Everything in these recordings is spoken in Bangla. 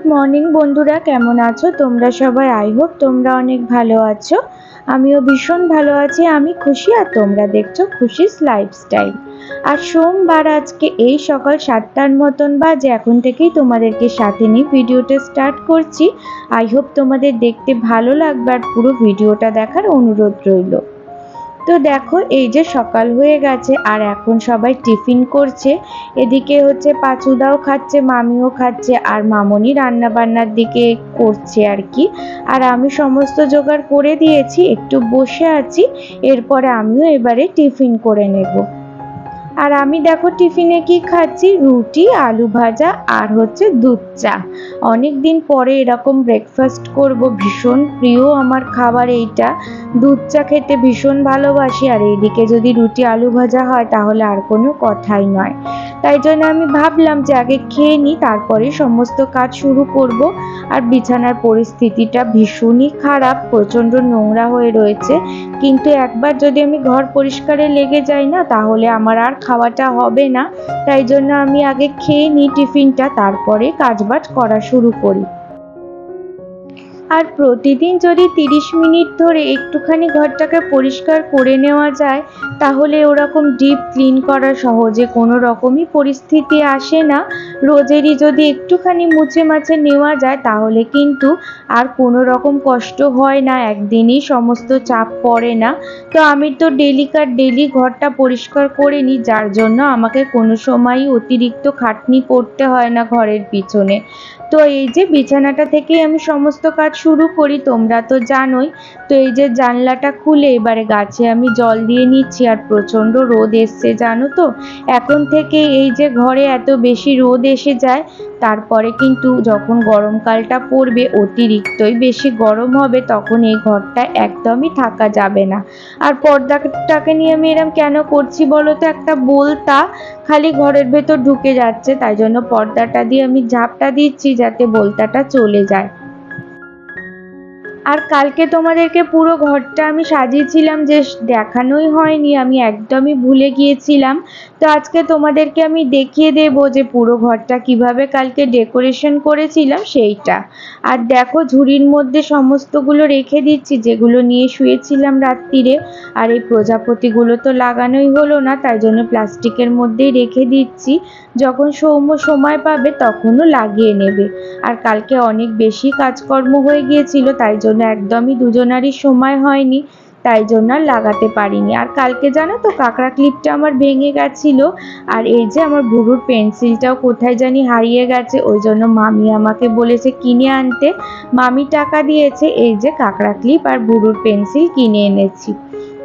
গুড মর্নিং বন্ধুরা, কেমন আছো? তোমরা সবাই আই হোপ তোমরা অনেক ভালো আছো। আমিও ভীষণ ভালো আছি, আমি খুশি আর তোমরা দেখছ খুশিস লাইফস্টাইল আর সোমবার আজকে এই সকাল সাতটার মতন বাজে, এখন থেকেই তোমাদেরকে সাথে নিয়ে ভিডিওটা স্টার্ট করছি। আই হোপ তোমাদের দেখতে ভালো লাগবে আর পুরো ভিডিওটা দেখার অনুরোধ রইল। তো দেখো, এই যে সকাল হয়ে গেছে আর এখন সবাই টিফিন করছে। এদিকে হচ্ছে পাচুদাও খাচ্ছে, মামিও খাচ্ছে আর মামনি রান্না বান্নার দিকে করছে আর কি। আর আমি সমস্ত জোগাড় করে দিয়েছি, একটু বসে আছি, এরপরে আমিও এবারে টিফিন করে নেব। আর আমি দেখো টিফিনে কি খাচ্ছি? রুটি, আলু ভাজা আর হচ্ছে দুধ চা। অনেক দিন পরে এরকম ব্রেকফাস্ট করব, ভীষণ প্রিয় আমার খাবার এইটা। দুধ চা খেতে ভীষণ ভালোবাসি আর এইদিকে যদি রুটি, আলু ভাজা হয় তাহলে আর কোনো কথাই নয়। তাই জন্য আমি ভাবলাম যে আগে খেয়ে নিই, তারপরে সমস্ত কাজ শুরু করব। আর বিছানার পরিস্থিতিটা ভীষণই খারাপ, প্রচণ্ড নোংরা হয়ে রয়েছে। কিন্তু একবার যদি আমি ঘর পরিষ্কারে লেগে যাই না, তাহলে আমার আর খাওয়াটা হবে না। তাই জন্য আমি আগে খেয়ে নিই টিফিনটা, তারপরে কাজবাজ করা শুরু করি। আর প্রতিদিন যদি তিরিশ মিনিট ধরে একটুখানি ঘরটাকে পরিষ্কার করে নেওয়া যায়, তাহলে ওরকম ডিপ ক্লিন করা সহজে কোনো রকমই পরিস্থিতি আসে না। রোজেরই যদি একটুখানি মুছে মাছে নেওয়া যায়, তাহলে কিন্তু আর কোনো রকম কষ্ট হয় না, একদিনই সমস্ত চাপ পড়ে না। তো আমি তো ডেলিকার ডেলি ঘরটা পরিষ্কার করে নিই, যার জন্য আমাকে কোনো সময়ই অতিরিক্ত খাটনি করতে হয় না ঘরের পিছনে। তো এই যে বিছানাটা থেকেই আমি সমস্ত কাজ শুরু করি, তোমরা তো জানোই। তো এই যে জানলাটা খুলে এবারে গাছে আমি জল দিয়ে নিচ্ছি, আর প্রচণ্ড রোদ এসছে, জানো তো? এখন থেকে এই যে ঘরে এত বেশি রোদ এসে যায়, তারপরে কিন্তু যখন গরমকালটা পড়বে, অতিরিক্তই বেশি গরম হবে, তখন এই ঘরটা একদমই থাকা যাবে না। আর পর্দাটাকে নিয়ে আমি এরম কেন করছি বলো তো? একটা বলতা খালি ঘরের ভেতর ঢুকে যাচ্ছে, তাই জন্য পর্দাটা দিয়ে আমি ঝাপটা দিচ্ছি যাতে বলতাটা চলে যায়। আর কালকে তোমাদেরকে পুরো ঘরটা আমি সাজিয়েছিলাম, যে দেখানোই হয়নি, আমি একদমই ভুলে গিয়েছিলাম। তো আজকে তোমাদেরকে আমি দেখিয়ে দেব যে পুরো ঘরটা কীভাবে কালকে ডেকোরেশন করেছিলাম সেইটা। আর দেখো ঝুড়ির মধ্যে সমস্তগুলো রেখে দিচ্ছি, যেগুলো নিয়ে শুয়েছিলাম রাত্রিরে। আর এই প্রজাপতিগুলো তো লাগানোই হলো না, তাই জন্য প্লাস্টিকের মধ্যেই রেখে দিচ্ছি। যখন সৌম্য সময় পাবে তখনও লাগিয়ে নেবে। আর কালকে অনেক বেশি কাজকর্ম হয়ে গিয়েছিল, তাই জন্য একদমই দুজনারই সময় হয়নি, তাই জন্য আর লাগাতে পারিনি। আর কালকে জানো তো, কাঁকড়া ক্লিপটা আমার ভেঙে গেছিল, আর এই যে আমার ভুরুর পেন্সিলটাও কোথায় জানি হারিয়ে গেছে, ওই জন্য মামি আমাকে বলেছে কিনে আনতে। মামি টাকা দিয়েছে, এই যে কাঁকড়া ক্লিপ আর ভুরুর পেন্সিল কিনে এনেছি।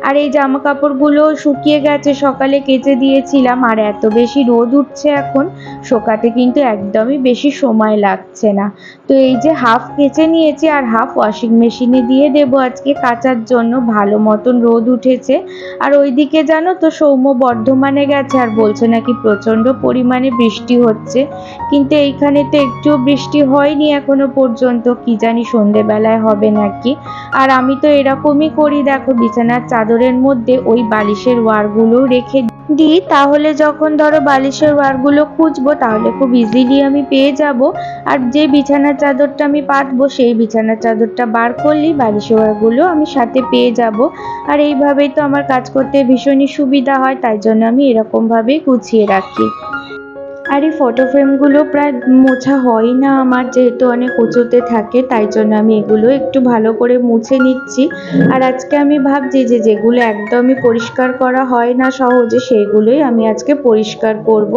আর এই জামা কাপড়গুলো শুকিয়ে গেছে, সকালে কেচে দিয়েছিলাম, আর এত বেশি রোদ উঠছে এখন, শোকাতে কিন্তু একদমই বেশি সময় লাগছে না। তো এই যে হাফ কেচে নিয়েছি আর হাফ ওয়াশিং মেশিনে দিয়ে দেব আজকে, কাচার জন্য ভালো মতন রোদ উঠেছে। আর ওইদিকে জানো তো, সৌম্য বর্ধমানে গেছে আর বলছে নাকি প্রচণ্ড পরিমাণে বৃষ্টি হচ্ছে। কিন্তু এইখানে তো একটুও বৃষ্টি হয়নি এখনও পর্যন্ত, কি জানি সন্ধেবেলায় হবে নাকি। আর আমি তো এরকমই করি, দেখো বিছানার চাদরের মধ্যে ওই বালিশের ওয়ারগুলো রেখে দিই, তাহলে যখন ধরো বালিশের ওয়ারগুলো খুঁজবো, তাহলে খুব ইজিলি আমি পেয়ে যাব। আর যে বিছানার চাদরটা আমি পাতবো, সেই বিছানার চাদরটা বার করলেই বালিশের ওয়ারগুলো আমি সাথে পেয়ে যাব। আর এইভাবেই তো আমার কাজ করতে ভীষণই সুবিধা হয়, তাই জন্য আমি এরকমভাবেই গুছিয়ে রাখি। আর এই ফটো ফ্রেমগুলো প্রায় মোছা হয় না আমার, যেহেতু অনেক উঁচুতে থাকে, তাই জন্য আমি এগুলো একটু ভালো করে মুছে নিচ্ছি। আর আজকে আমি ভাবছি যে যেগুলো একদমই পরিষ্কার করা হয় না সহজে সেইগুলোই আমি আজকে পরিষ্কার করব।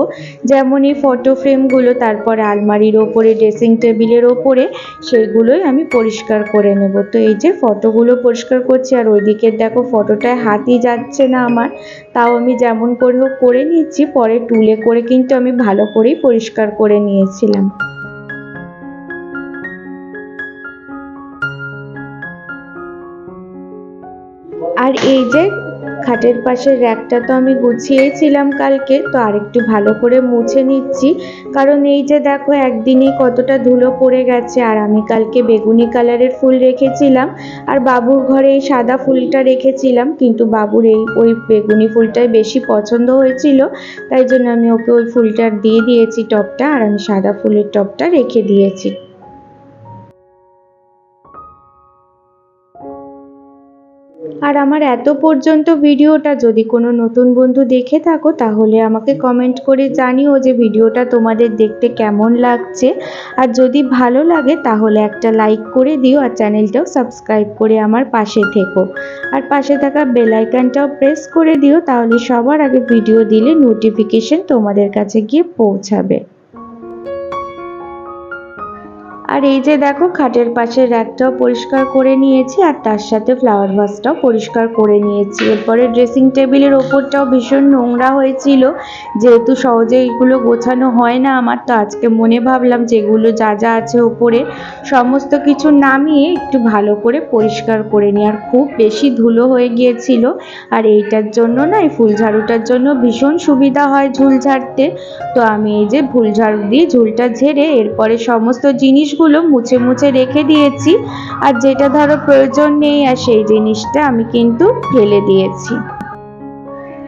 যেমন এই ফটো ফ্রেমগুলো তারপরে আলমারির ওপরে ড্রেসিং টেবিলের ওপরে সেইগুলোই আমি পরিষ্কার করে নেব। তো এই যে ফটোগুলো পরিষ্কার করছি, আর ওইদিকে দেখো ফটোটায় হাতই যাচ্ছে না আমার। তাও আমি যেমন করে হোক করে নিচ্ছি, পরে টুলে করে কিন্তু আমি ভালো করেই পরিষ্কার করে নিয়েছিলাম। আর এই যে খাটের পাশের র্যাকটা তো আমি গুছিয়েছিলাম কালকে, তো আরেকটু ভালো করে মুছে নিচ্ছি। কারণ এই যে দেখো, একদিনেই কতটা ধুলো পড়ে গেছে। আর আমি কালকে বেগুনি কালারের ফুল রেখেছিলাম। আর বাবুর ঘরে এই সাদা ফুলটা রেখেছিলাম। কিন্তু বাবুর এই, ওই বেগুনি ফুলটাই বেশি পছন্দ হয়েছিল। তাই জন্য আমি ওকে ওই ফুলটা দিয়ে দিয়েছি টপটা। আর আমি সাদা ফুলের টপটা রেখে দিয়েছি। আর আমার এত পর্যন্ত ভিডিওটা যদি কোনো নতুন বন্ধু দেখে থাকো, তাহলে আমাকে কমেন্ট করে জানিও যে ভিডিওটা তোমাদের দেখতে কেমন লাগছে। আর যদি ভালো লাগে, তাহলে একটা লাইক করে দিও আর চ্যানেলটাও সাবস্ক্রাইব করে আমার পাশে থেকো। আর পাশে থাকা বেল আইকনটাও প্রেস করে দিও, তাহলে সবার আগে ভিডিও দিলে নোটিফিকেশন তোমাদের কাছে গিয়ে পৌঁছাবে। আর এই যে দেখো, খাটের পাশের র্যাকটাও পরিষ্কার করে নিয়েছি আর তার সাথে ফ্লাওয়ার ভাসটাও পরিষ্কার করে নিয়েছি। এরপরে ড্রেসিং টেবিলের ওপরটাও ভীষণ নোংরা হয়েছিল। যেহেতু সহজে এগুলো গোছানো হয় না আমার, তো আজকে মনে ভাবলাম যেগুলো যা যা আছে ওপরে সমস্ত কিছু নামিয়ে একটু ভালো করে পরিষ্কার করে নিই। আর খুব বেশি ধুলো হয়ে গিয়েছিল। আর এইটার জন্য না, এই ফুল ঝাড়ুটার জন্য ভীষণ সুবিধা হয় ঝুল ঝাড়তে। তো আমি এই যে ফুল ঝাড়ু দিয়ে ঝুলটা ঝেড়ে এরপরে সমস্ত জিনিসগুলো মুছে মুছে রেখে দিয়েছি। আর যেটা ধরো প্রয়োজন নেই আর সেই জিনিসটা আমি কিন্তু ফেলে দিয়েছি।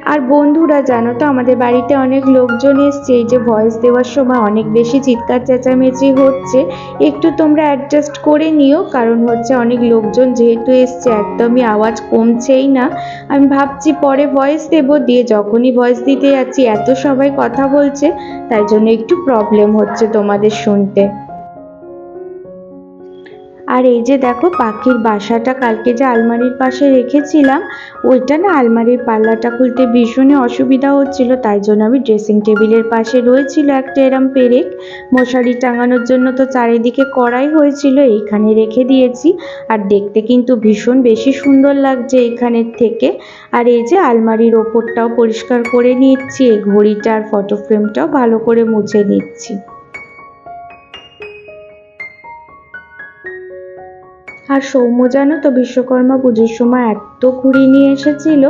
আর বন্ধুরা, জানো তো আমাদের বাড়িতে অনেক লোকজন এসছে। এই যে ভয়েস দেওয়ার সময় অনেক বেশি চিৎকার চেঁচামেচি হচ্ছে। একটু তোমরা অ্যাডজাস্ট করে নিও, কারণ হচ্ছে অনেক লোকজন যেহেতু এসছে, একদমই আওয়াজ কমছেই না। আমি ভাবছি পরে ভয়েস দেবো, দিয়ে যখনই ভয়েস দিতে যাচ্ছি, এত সবাই কথা বলছে, তাই জন্য একটু প্রবলেম হচ্ছে তোমাদের শুনতে। আর এই যে দেখো পাখির বাসাটা কালকে যে আলমারির পাশে রেখেছিলাম, ওইটা না আলমারির পাল্লাটা খুলতে ভীষণই অসুবিধা হচ্ছিল, তাই জন্য আমি ড্রেসিং টেবিলের পাশে রয়েছিল একটা এরম পেরেক। মশারি টাঙানোর জন্য তো চারিদিকে করাই হয়েছিল, এইখানে রেখে দিয়েছি। আর দেখতে কিন্তু ভীষণ বেশি সুন্দর লাগছে এখানের থেকে। আর এই যে আলমারির ওপরটাও পরিষ্কার করে নিচ্ছি, এই ঘড়িটা আর ফটো ফ্রেমটাও ভালো করে মুছে নিচ্ছি। আর সৌম্য জানো তো বিশ্বকর্মা পুজোর সময় এত ঘুড়ি নিয়ে এসেছিল,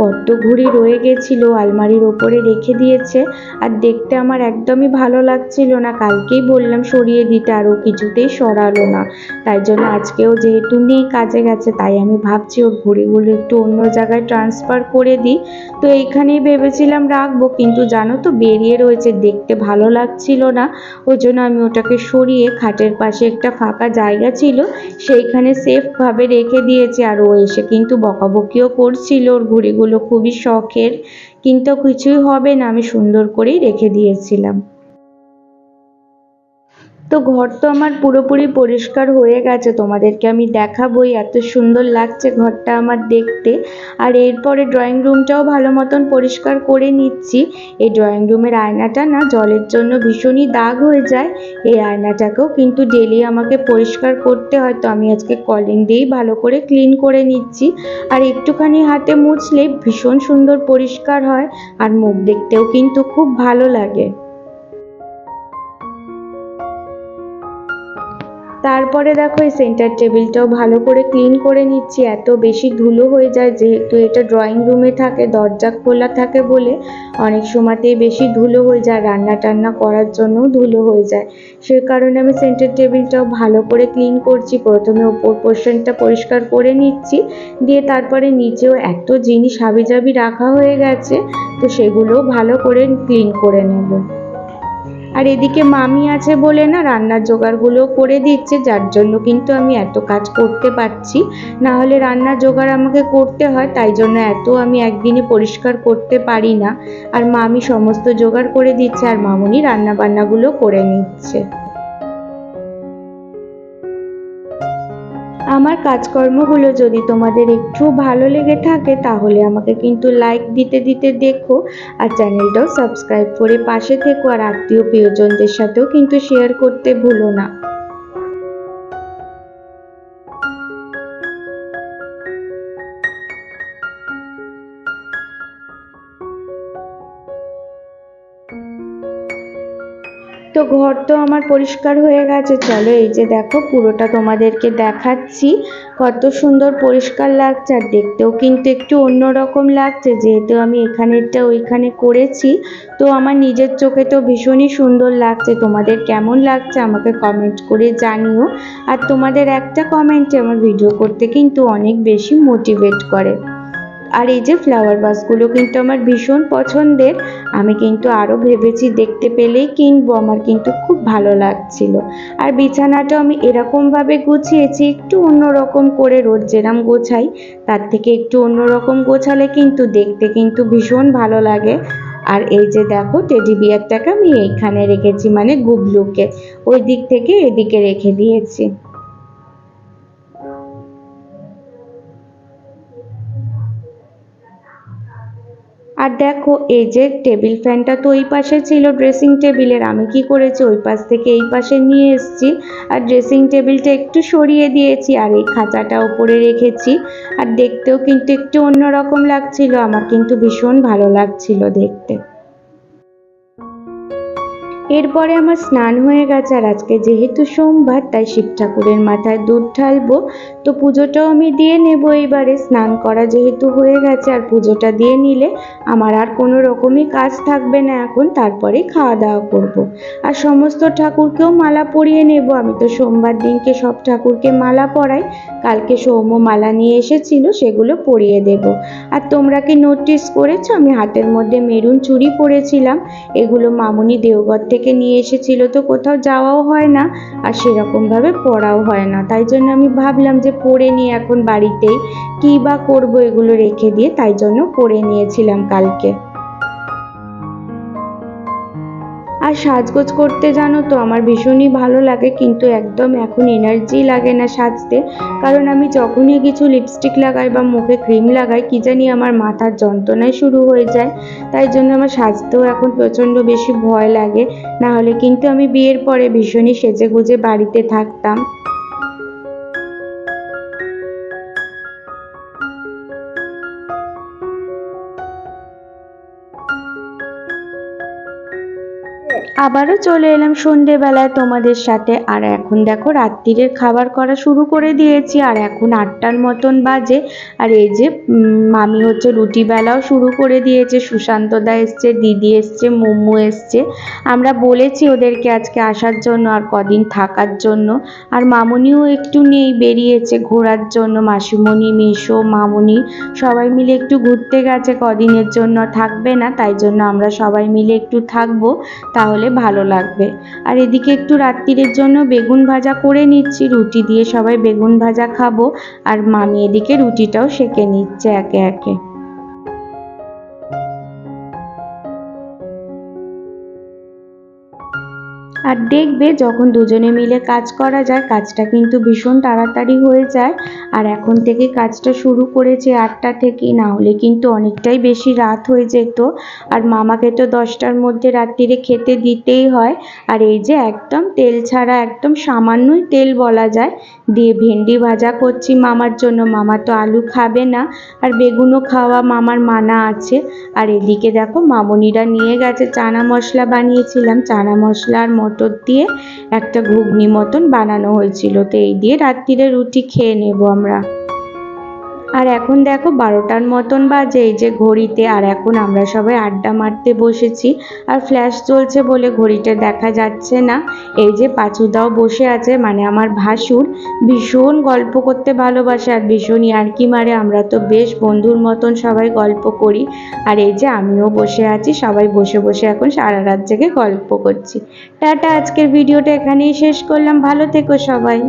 কত ঘুড়ি রয়ে গেছিল, আলমারির ওপরে রেখে দিয়েছে। আর দেখতে আমার একদমই ভালো লাগছিল না, কালকেই বললাম সরিয়ে দিতে আরও কিছুতেই সরালো না। তাই জন্য আজকেও যেহেতু নেই কাজে গেছে, তাই আমি ভাবছি ওর ঘুড়িগুলো একটু অন্য জায়গায় ট্রান্সফার করে দিই। তো এইখানেই ভেবেছিলাম রাখব, কিন্তু জানো তো বেরিয়ে রয়েছে, দেখতে ভালো লাগছিল না। ওই জন্য আমি ওটাকে সরিয়ে খাটের পাশে একটা ফাঁকা জায়গা ছিল, সেইখানে সেফভাবে রেখে দিয়েছি, আর ও এসে কিন্তু বকাবকিও করছিল। ওর ঘুড়িগুলো খুবই শখের, কিন্তু কিছুই হবে না। আমি সুন্দর করেই রেখে দিয়েছিলাম। তো ঘর তো আমার পুরোপুরি পরিষ্কার হয়ে গেছে। তোমাদেরকে আমি দেখাবোই, এত সুন্দর লাগছে ঘরটা আমার দেখতে। আর এরপরে ড্রয়িং রুমটাও ভালো মতন পরিষ্কার করে নিচ্ছি। এই ড্রয়িং রুমের আয়নাটা না জলের জন্য ভীষণই দাগ হয়ে যায়। এই আয়নাটাকেও কিন্তু ডেলি আমাকে পরিষ্কার করতে হয়, তো আমি আজকে কলিং দিয়েই ভালো করে ক্লিন করে নিচ্ছি। আর একটুখানি হাতে মুছলে ভীষণ সুন্দর পরিষ্কার হয়, আর মুখ দেখতেও কিন্তু খুব ভালো লাগে। তারপরে দেখো এই সেন্টার টেবিলটাও ভালো করে ক্লিন করে নিচ্ছি। এত বেশি ধুলো হয়ে যায় যেহেতু এটা ড্রয়িং রুমে থাকে, দরজা খোলা থাকে বলে অনেক সময়তেই বেশি ধুলো হয়ে যায় রান্না টান্না করার জন্যও ধুলো হয়ে যায়। সে কারণে আমি সেন্টার টেবিলটাও ভালো করে ক্লিন করছি। প্রথমে ওপর পোর্শনটা পরিষ্কার করে নিচ্ছি। দিয়ে তারপরে নিচেও এত জিনিস হাবিজাবি রাখা হয়ে গেছে, তো সেগুলোও ভালো করে ক্লিন করে নেব। আর এদিকে মামি আছে বলে না রান্নার জোগাড়গুলো করে দিচ্ছে, যার জন্য কিন্তু আমি এত কাজ করতে পারছি। না হলে রান্নার জোগাড় আমাকে করতে হয়, তাই জন্য এত আমি একদিনে পরিষ্কার করতে পারি না। আর মামি সমস্ত জোগাড় করে দিচ্ছে, আর মামনি রান্না বান্নাগুলো করে নিচ্ছে। আমার কাজকর্মগুলো যদি তোমাদের একটু ভালো লেগে থাকে তাহলে আমাকে কিন্তু লাইক দিতে দিতে দেখো আর চ্যানেলটাও সাবস্ক্রাইব করে পাশে থেকো আর আত্মীয় প্রিয়জনদের সাথেও কিন্তু শেয়ার করতে ভুলো না। তো ঘর তো আমার পরিষ্কার হয়ে গেছে। চলো এই যে দেখো, পুরোটা তোমাদেরকে দেখাচ্ছি। কত সুন্দর পরিষ্কার লাগছে, আর দেখতেও কিন্তু একটু অন্যরকম লাগছে। যেহেতু আমি এখানেরটা ওইখানে করেছি, তো আমার নিজের চোখে তো ভীষণই সুন্দর লাগছে। তোমাদের কেমন লাগছে আমাকে কমেন্ট করে জানিও। আর তোমাদের একটা কমেন্টে আমার ভিডিও করতে কিন্তু অনেক বেশি মোটিভেট করে। আর এই যে ফ্লাওয়ার ভাসগুলো কিন্তু আমার ভীষণ পছন্দের। আমি কিন্তু আরও ভেবেছি দেখতে পেলেই কিনবো, আমার কিন্তু খুব ভালো লাগছিল। আর বিছানাটা আমি এরকমভাবে গুছিয়েছি, একটু অন্যরকম করে রোজ যেরাম গোছাই, তার থেকে একটু অন্যরকম গোছালে কিন্তু দেখতে কিন্তু ভীষণ ভালো লাগে। আর এই যে দেখো টেডি বিয়ারটাকে আমি এইখানে রেখেছি মানে গুবলুকে। ওই দিক থেকে এদিকে রেখে দিয়েছি। আর দেখো, এই যে টেবিল ফ্যানটা তো ওই পাশে ছিল ড্রেসিং টেবিলের আমি কি করেছি? ওই পাশ থেকে এই পাশে নিয়ে এসেছি। আর ড্রেসিং টেবিলটা একটু সরিয়ে দিয়েছি আর এই খাঁচাটা ওপরে রেখেছি। আর দেখতেও কিন্তু একটু অন্যরকম লাগছিল। আমার কিন্তু ভীষণ ভালো লাগছিল দেখতে। এরপরে আমার স্নান হয়ে গেছে আর আজকে যেহেতু সোমবার, তাই শিব ঠাকুরের মাথায় দুধ ঢালবো। তো পুজোটাও আমি দিয়ে নেব এবারে স্নান করা যেহেতু হয়ে গেছে আর পুজোটা দিয়ে নিলে আমার আর কোনো রকমই কাজ থাকবে না এখন, তারপরে খাওয়া দাওয়া করব। আর সমস্ত ঠাকুরকেও মালা পরিয়ে নেব। আমি তো সোমবার দিনকে সব ঠাকুরকে মালা পরাই, কালকে সৌম্য মালা নিয়ে এসেছিল, সেগুলো পরিয়ে দেব। আর তোমরা কি নোটিস করেছ? আমি হাতের মধ্যে মেরুন চুড়ি পরেছিলাম, এগুলো মামুনি দেওঘর থেকে নিয়ে এসেছিল তো কোথাও যাওয়াও হয় না আর সেরকমভাবে পড়াও হয় না। তাই জন্য আমি ভাবলাম যে পড়ে নিয়ে এখন বাড়িতেই। কী বা করব এগুলো রেখে দিয়ে তাই জন্য পড়ে নিয়েছিলাম কালকে। সাজগোজ করতে জানো তো, আমার ভীষণই ভালো লাগে, কিন্তু একদম এখন এনার্জি লাগে না সাজতে। কারণ আমি যখনই কিছু লিপস্টিক লাগাই বা মুখে ক্রিম লাগাই, কি জানি আমার মাথার যন্ত্রণায় শুরু হয়ে যায়। তাই জন্য আমার সাজতেও এখন প্রচণ্ড বেশি ভয় লাগে। না হলে কিন্তু আমি বিয়ের পরে ভীষণই সেজে গুজে বাড়িতে থাকতাম। আবারও চলে এলাম সন্ধেবেলায় তোমাদের সাথে। আর এখন দেখো, রাত্রিরের খাবার করা শুরু করে দিয়েছি। আর এখন আটটার মতন বাজে। আর এই যে মামি হচ্ছে রুটি বেলাও শুরু করে দিয়েছে। সুশান্তদা এসছে, দিদি এসছে মোমো এসছে। আমরা বলেছি ওদেরকে আজকে আসার জন্য আর কদিন থাকার জন্য। আর মামুনিও একটু নেই, বেরিয়েছে ঘোরার জন্য। মাসিমণি, মেশো, মামুনি সবাই মিলে একটু ঘুরতে গেছে। কদিনের জন্য থাকবে না, তাই জন্য আমরা সবাই মিলে একটু থাকব। তাহলে ভালো লাগবে। আর এদিকে একটু রাত্রিরের জন্য বেগুন ভাজা করে নিচ্ছি। রুটি দিয়ে সবাই বেগুন ভাজা খাব। আর মামি এদিকে রুটিটাও সেঁকে নিচ্ছে একে একে। আর দেখবে যখন দুজনে মিলে কাজ করা যায়, কাজটা কিন্তু ভীষণ তাড়াতাড়ি হয়ে যায়। আর এখন থেকে কাজটা শুরু করেছে আটটা থেকে, না হলে কিন্তু অনেকটাই বেশি রাত হয়ে যেত। আর মামাকে তো দশটার মধ্যে রাত্রিরে খেতে দিতেই হয়। আর এই যে একদম তেল ছাড়া, একদম সামান্যই তেল বলা যায়। দিয়ে ভেন্ডি ভাজা করছি মামার জন্য। মামা তো আলু খাবে না। আর বেগুনও খাওয়া মামার মানা আছে। আর এদিকে দেখো মামনিরা নিয়ে গেছে চানা মশলা বানিয়েছিলাম। চানা মশলা আর মটর দিয়ে একটা ঘুগনি মতন বানানো হয়েছিল। তো এই দিয়ে রাত্রিরে রুটি খেয়ে নেব আমরা। আর এখন দেখো বারোটার মতন বাজে, এই যে ঘড়িতে, আর এখন আমরা সবাই আড্ডা মারতে বসেছি। আর ফ্ল্যাশ চলছে বলে ঘড়িটা দেখা যাচ্ছে না। এই যে পাঁচুদাও বসে আছে মানে আমার ভাসুর, ভীষণ গল্প করতে ভালোবাসে আর ভীষণ ইয়ার্কি মারে। আমরা তো বেশ বন্ধুর মতন সবাই গল্প করি। আর এই যে আমিও বসে আছি, সবাই বসে বসে এখন সারা রাত জেগে গল্প করছি। টাটা, আজকের ভিডিওটা এখানেই শেষ করলাম। ভালো থেকো সবাই।